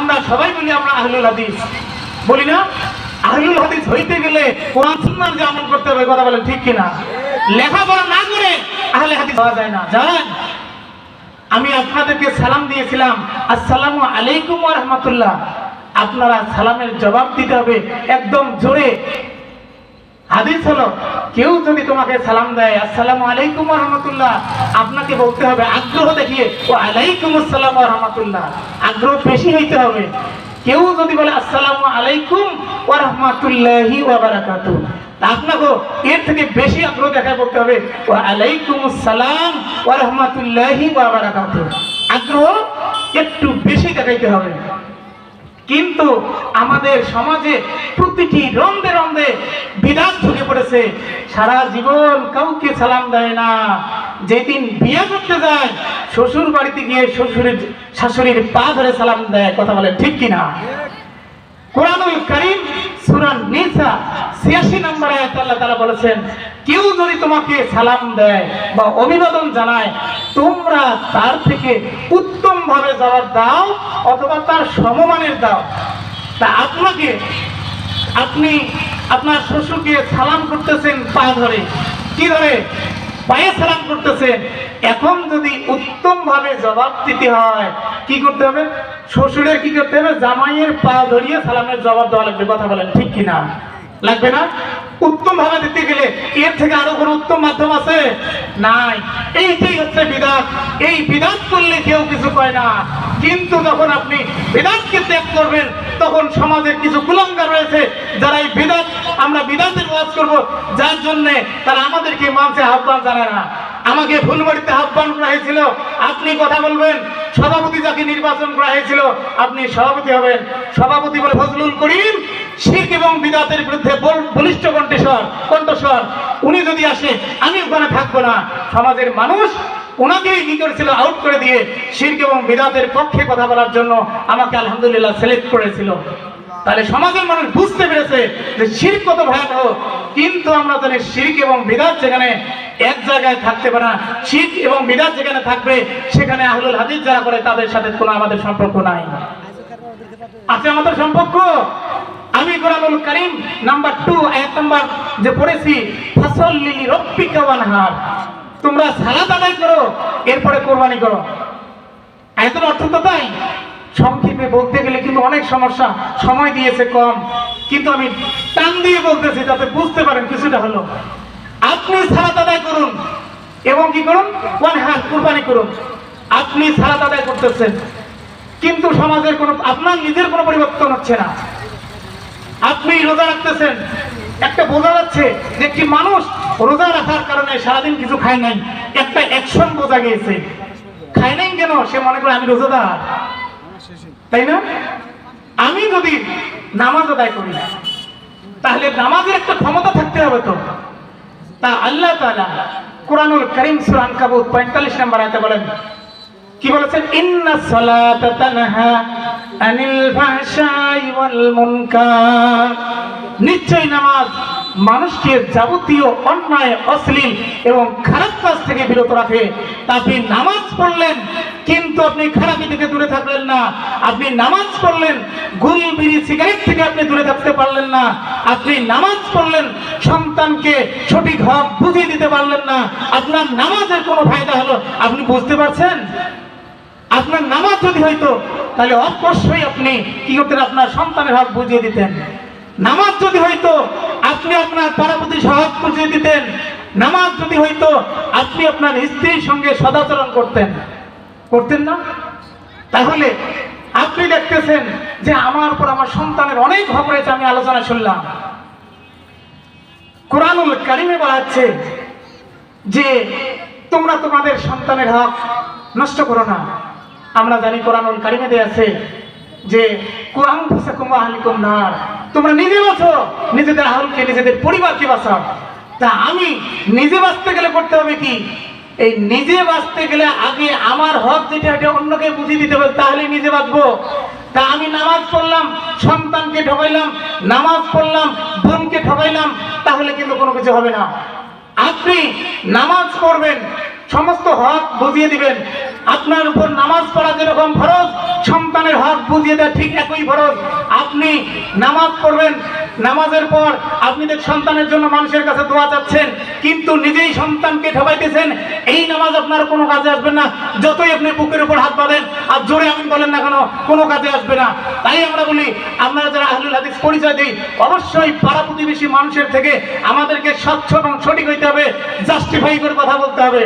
আমরা সবাই বলি আমরা আহলুল হাদিস। বলি না? আহলুল হাদিস হইতে গেলে কোরআন, সুন্নাহর যে আমল করতে হবে, কথা বলেন ঠিক কিনা? লেখাপড়া না করে আহলে হাদিস হওয়া যায় না। জানেন, আমি আপনাদেরকে সালাম দিয়েছিলাম। আসসালামু আলাইকুম ওয়া রাহমাতুল্লাহ। আপনারা সালামের জবাব দিতে হবে একদম জোরে। হাদিস হলো, কেউ যদি তোমাকে সালাম দেয়, আসসালামু আলাইকুম রাহমাতুল্লাহ আপনাকে বলতে হবে, আগ্রহ দেখিয়ে ও আলাইকুম আসসালাম রাহমাতুল্লাহ আগ্রহ বেশি হইতে হবে। কেউ যদি বলে, আসসালামু আলাইকুম ওয়া রাহমাতুল্লাহি আপনাকে এর থেকে বেশি আগ্রহ দেখায় বলতে হবে ও আলাইকুম আসসালাম ওয়া রাহমাতুল্লাহি ওয়া আগ্রহ একটু বেশি দেখাইতে হবে। কিন্তু আমাদের সমাজে প্রতিটি রন্ধে রন্ধে বিধান ঢুকে পড়েছে। সারা জীবন কাউকে সালাম দেয় না। যেদিন বিয়ে করতে যায়, শ্বশুর বাড়িতে গিয়ে শ্বশুরের, শাশুড়ির পা ধরে সালাম দেয়, কথা বলে ঠিক কিনা? কোরআনুল করিম, সূরা নিসা 86 নম্বর আয়াত আল্লাহ তাআলা বলেছেন কেউ যদি তোমাকে সালাম দেয় বা অভিবাদন জানায়, তোমরা তার থেকে উত্তম ভাবে জবাব দাও অথবা তার সমমানের দাও। তা আপনাকে, আপনি আপনার শ্বশুরকে সালাম করতেছেন পা ধরে। কি ধরে? পায়ে সালাম করতেছেন। এখন যদি উত্তম ভাবে জবাব দিতে হয়, কি করতে হবে? শ্বশুরের কি করতে হবে? জামাইয়ের পা ধরিয়ে সালামের জবাব দেওয়া লাগবে। কথা বলেন, ঠিক কিনা? লাগবে না? উত্তম ভাবে দিতে গেলে এর থেকে আরও কোনো উত্তম মাধ্যম আছে? নাই। এইটাই হচ্ছে বিধান এই বিধান করলে কেউ কিছু পায় না। কিন্তু যখন আপনি বিধানকে ত্যাগ করবেন, তখন সমাজের কিছু কুলঙ্গার রয়েছে যারা এই বিধান আমরা বিধানের ওয়াজ করব। যার জন্য তারা আমাদেরকে মানছে আহ্বান জানায় না। আমাকে ফুলবাড়িতে আহ্বান করা হয়েছিল। আপনি কথা বলবেন, সভাপতি যাকে নির্বাচন করা হয়েছিল, আপনি সভাপতি হবেন। সভাপতি বলে ফজলুল করিম, শিখ এবং বিদাতের বিরুদ্ধে বল- বলিষ্ঠ কণ্ঠস্বর কণ্ঠস্বর। উনি যদি আসে, আমি ওখানে থাকব না। সমাজের মানুষ ওনাকেই কি করেছিল? আউট করে দিয়ে শির্ক এবং বিদাতের পক্ষে কথা বলার জন্য আমাকে আলহামদুলিল্লাহ সিলেক্ট করেছিল। তাহলে সমাজের মানুষ বুঝতে পেরেছে যে শির্ক কত ভয়াবহ। কিন্তু আমরা জানি শির্ক এবং বিদাত যেখানে এক জায়গায় থাকতে পারে না, শির্ক এবং বিদাত যেখানে থাকবে, সেখানে আহলুল হাদিস যারা করে, তাদের সাথে কোনো আমাদের সম্পর্ক নাই। আছে আমাদের সম্পর্ক? আমি কোরআনুল করিম, নাম্বার টু আয়াত নাম্বার যে পড়েছি ফসল লিলি রব্বিকা ওয়ানহার। তোমরা সালাত আদায় করো, এরপরে কোরবানি করো। আয়াতের অর্থ তো তাই। সংক্ষেপে বলতে গেলে কিন্তু অনেক সমস্যা। সময় দিয়েছে কম। কিন্তু আমি টান দিয়ে বলতেছি যাতে বুঝতে পারেন কিছুটা হলো। আপনি সালাত আদায় করুন। এবং কি করুন? ওয়ান হাত কুরবানি করুন। আপনি সালাত আদায় করতেছেন। কিন্তু সমাজের কোনো, আপনার নিজের কোনো পরিবর্তন হচ্ছে না। আপনি রোজা রাখতেছেন। একটা বোঝা যাচ্ছে যে একটি মানুষ রোজা রাখার কারণে সারাদিন কিছু খায় নাই। একটা অ্যাকশন বোঝা গিয়েছে। খায় নাই কেন? সে মনে করে, আমি রোজাদার। তাই না? আমি যদি নামাজ আদায় করি, তাহলে নামাজের একটা ক্ষমতা থাকতে হবে তো। তা আল্লাহ তাআলা কোরআনুল করিম সুরান আনকাবুত 45 নম্বর আয়াতে বলেন, কি বলেছেন? ইন্না সালাতা তানহা আনিল ফাহশাই ওয়াল মুনকার। নিশ্চয় নামাজ মানুষকে যাবতীয় অন্যায়, অশ্লীল এবং খারাপ কাজ থেকে বিরত রাখে। আপনি নামাজ পড়লেন, কিন্তু আপনি খারাপি থেকে দূরে থাকলেন না। আপনি নামাজ পড়লেন গুল বিড়ি সিগারেট থেকে আপনি দূরে থাকতে পারলেন না। আপনি নামাজ পড়লেন, সন্তানকে সঠিক হক বুঝিয়ে দিতে পারলেন না। আপনার নামাজের কোনো ফায়দা হলো? আপনি বুঝতে পারছেন? আপনার নামাজ যদি হইতো, তাহলে অবশ্যই আপনি কি করতেন? আপনার সন্তানের হক বুঝিয়ে দিতেন। নামাজ আপনি আপনার পারাপতি হক বুঝিয়ে দিতেন। নামাজ যদি হইতো, আপনি আপনার স্ত্রীর সঙ্গে সদাচরণ করতেন। করতেন না? তাহলে আপনি দেখতেছেন যে আমার উপর আমার সন্তানের অনেক হক রয়েছে, আমি আলোচনা শুনলাম। কোরআনুল কারিমে বলা হচ্ছে যে, তোমরা তোমাদের সন্তানের হক নষ্ট করো না। আমরা জানি কোরআনুল কারিমেতে আছে যে কোরআন ফুসাকুম আহলিকুম নার। তোমরা নিজে বাঁচো, নিজেদের আহলকে, নিজেদের পরিবারকে বাঁচাও। তা আমি নিজে বাঁচতে গেলে করতে হবে কি? এই নিজে বাঁচতে গেলে আগে আমার হক যেটা, এটা অন্যকে বুঝিয়ে দিতে হবে তাহলে নিজে বাঁচবো। তা আমি নামাজ পড়লাম, সন্তানকে ঠকাইলাম, নামাজ পড়লাম, বোনকে ঠকাইলাম, তাহলে কিন্তু কোনো কিছু হবে না। আপনি নামাজ পড়বেন, সমস্ত হক বুঝিয়ে দিবেন আপনার উপর নামাজ পড়া যেরকম ফরজ, সন্তানের হক বুঝিয়ে দেয় ঠিক একই ফরজ। আপনি নামাজ পড়বেন, নামাজের পর আপনি দেখ সন্তানের জন্য মানুষের কাছে দোয়া চাচ্ছেন, কিন্তু নিজেই সন্তানকে ঠকাইতেছেন, এই নামাজ আপনার কোনো কাজে আসবে না। যতই আপনি বুকের উপর হাত বাঁধেন, আর জোরে আমিন বলেন না কেন, কোনো কাজে আসবে না। তাই আমরা বলি আপনারা যারা আহলুল হাদিস পরিচয় দিই, অবশ্যই পাড়া প্রতিবেশী মানুষের থেকে আমাদেরকে স্বচ্ছ এবং সঠিক হইতে হবে জাস্টিফাই করে কথা বলতে হবে।